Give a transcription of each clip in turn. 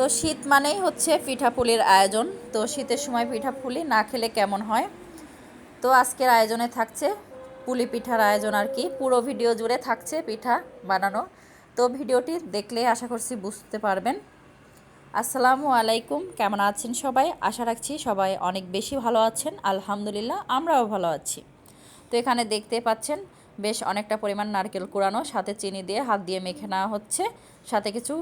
তো শীত মানেই হচ্ছে পিঠাপুলির আয়োজন। তো শীতের সময় পিঠাপুলি না খেলে কেমন হয়? তো আজকের আয়োজনে থাকছে পুলি পিঠার আয়োজন আর কি। পুরো ভিডিও জুড়ে থাকছে পিঠা বানানো। তো ভিডিওটি দেখলে আশা করছি বুঝতে পারবেন। আসসালামু আলাইকুম, কেমন আছেন সবাই? আশা রাখছি সবাই অনেক বেশি ভালো আছেন। আলহামদুলিল্লাহ, আমরাও ভালো আছি। তো এখানে দেখতে পাচ্ছেন, বেশ অনেকটা পরিমাণ নারকেল কুড়ানো, সাথে চিনি দিয়ে হাত দিয়ে মেখে নেওয়া হচ্ছে। সাথে কিছু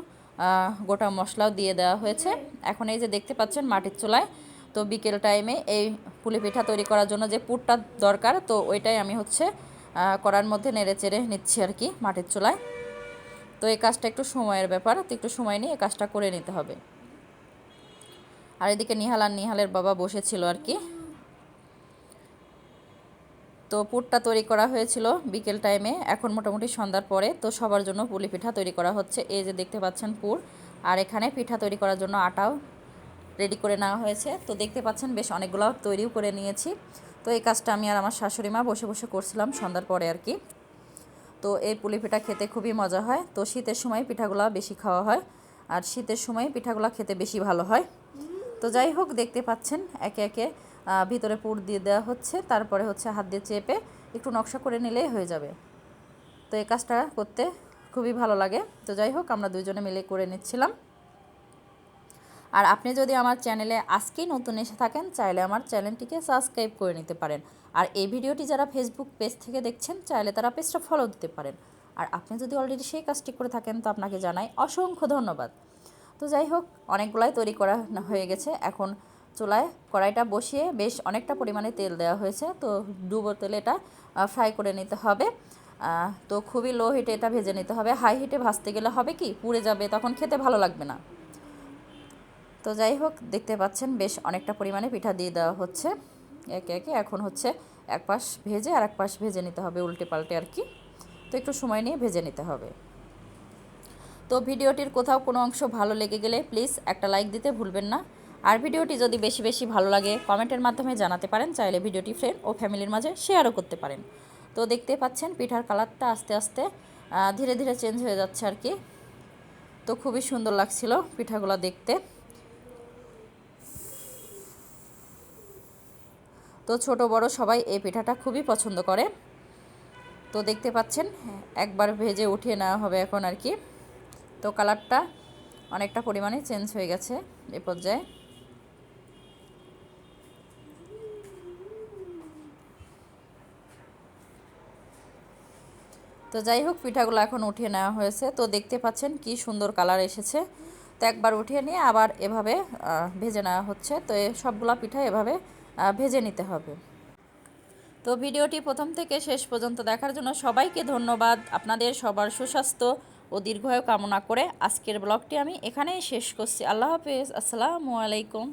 গোটা মশলাও দিয়ে দেওয়া হয়েছে। এখন এই যে দেখতে পাচ্ছেন মাটির চুলায়, তো বিকেল টাইমে এই পুলি পিঠা তৈরি করার জন্য যে পুরটা দরকার, তো ওইটাই আমি হচ্ছে কড়ার মধ্যে নেড়ে চেড়ে নিচ্ছি আর কি মাটির চুলায়। তো এই কাজটা একটু সময়ের ব্যাপার, তো একটু সময় নিয়ে এই কাজটা করে নিতে হবে। আর এদিকে নিহাল আর নিহালের বাবা বসেছিল আর কি। তো পুরটা তৈরি করা হয়েছিল বিকেল টাইমে, এখন মোটামুটি সন্ধ্যার পরে। তো সবার জন্য পুলি পিঠা তৈরি করা হচ্ছে। এই যে দেখতে পাচ্ছেন পুর। আর এখানে পিঠা তৈরি করার জন্য আটাও রেডি করে নেওয়া হয়েছে। তো দেখতে পাচ্ছেন বেশ অনেকগুলো তৈরিও করে নিয়েছি। তো এই কাজটা আমি আর আমার শাশুড়ি মা বসে বসে করছিলাম সন্ধ্যার পরে আর কি। তো এই পুলি পিঠা খেতে খুবই মজা হয়। তো শীতের সময় পিঠাগুলো বেশি খাওয়া হয়। আর শীতের সময় পিঠাগুলো খেতে বেশি ভালো হয়। তো যাই হোক, দেখতে পাচ্ছেন একে একে ভিতরে পুর দিয়ে দেওয়া হচ্ছে, তারপরে হচ্ছে হাত দিয়ে চেপে একটু নকশা করে নিলেই হয়ে যাবে। তো এই কাজটা করতে খুবই ভালো লাগে। তো যাই হোক, আমরা দুজনে মিলে করে নিচ্ছিলাম। আর আপনি যদি আমার চ্যানেলে আজকেই নতুন এসে থাকেন, চাইলে আমার চ্যানেলটিকে সাবস্ক্রাইব করে নিতে পারেন। আর এই ভিডিওটি যারা ফেসবুক পেজ থেকে দেখছেন, চাইলে তারা পেজটা ফলো দিতে পারেন। আর আপনি যদি অলরেডি সেই কাজটি করে থাকেন, তো আপনাকে জানাই অসংখ্য ধন্যবাদ। তো যাই হোক, অনেকগুলাই তৈরি করা হয়ে গেছে। এখন চুলায় কড়াইটা বসিয়ে বেশ অনেকটা পরিমাণে তেল দেওয়া হয়েছে। তো ডুবো তেলে এটা ফ্রাই করে নিতে হবে। তো খুবই লো হিটে এটা ভেজে নিতে হবে। হাই হিটে ভাজতে গেলে হবে কি, পুড়ে যাবে, তখন খেতে ভালো লাগবে না। তো যাই হোক, দেখতে পাচ্ছেন বেশ অনেকটা পরিমাণে পিঠা দিয়ে দেওয়া হচ্ছে। একে একে এখন হচ্ছে এক পাশ ভেজে আর এক পাশ ভেজে নিতে হবে উল্টে পাল্টে আর কি। তো একটু সময় নিয়ে ভেজে নিতে হবে। তো ভিডিওটির কোথাও কোনো অংশ ভালো লেগে গেলে প্লিজ একটা লাইক দিতে ভুলবেন না। আর ভিডিওটি যদি বেশি বেশি ভালো লাগে, কমেন্টের মাধ্যমে জানাতে পারেন। চাইলে ভিডিওটি ফ্রেন্ড ও ফ্যামিলির মাঝে শেয়ারও করতে পারেন। তো দেখতে পাচ্ছেন, পিঠার কালারটা আস্তে আস্তে ধীরে ধীরে চেঞ্জ হয়ে যাচ্ছে আর কি। তো খুবই সুন্দর লাগছিল পিঠাগুলো দেখতে। তো ছোট, বড় সবাই এই পিঠাটা খুবই পছন্দ করে। তো দেখতে পাচ্ছেন, একবার ভেজে উঠিয়ে নেওয়া হবে এখন আর কি। তো কালারটা অনেকটা পরিমাণে চেঞ্জ হয়ে গেছে এ পর্যায়ে। তো যাই হোক, পিঠাগুলো এখন উঠিয়ে নেওয়া হয়েছে। তো দেখতে পাচ্ছেন কি সুন্দর কালার এসেছে। তো একবার উঠিয়ে নিয়ে আবার এভাবে ভেজে নেওয়া হচ্ছে। তো সবগুলা পিঠা এভাবে ভেজে নিতে হবে। তো ভিডিওটি প্রথম থেকে শেষ পর্যন্ত দেখার জন্য সবাইকে ধন্যবাদ। আপনাদের সবার সুস্বাস্থ্য ও দীর্ঘায়ু কামনা করে আজকের ব্লগটি আমি এখানেই শেষ করছি। আল্লাহ হাফেজ। আসসালামু আলাইকুম।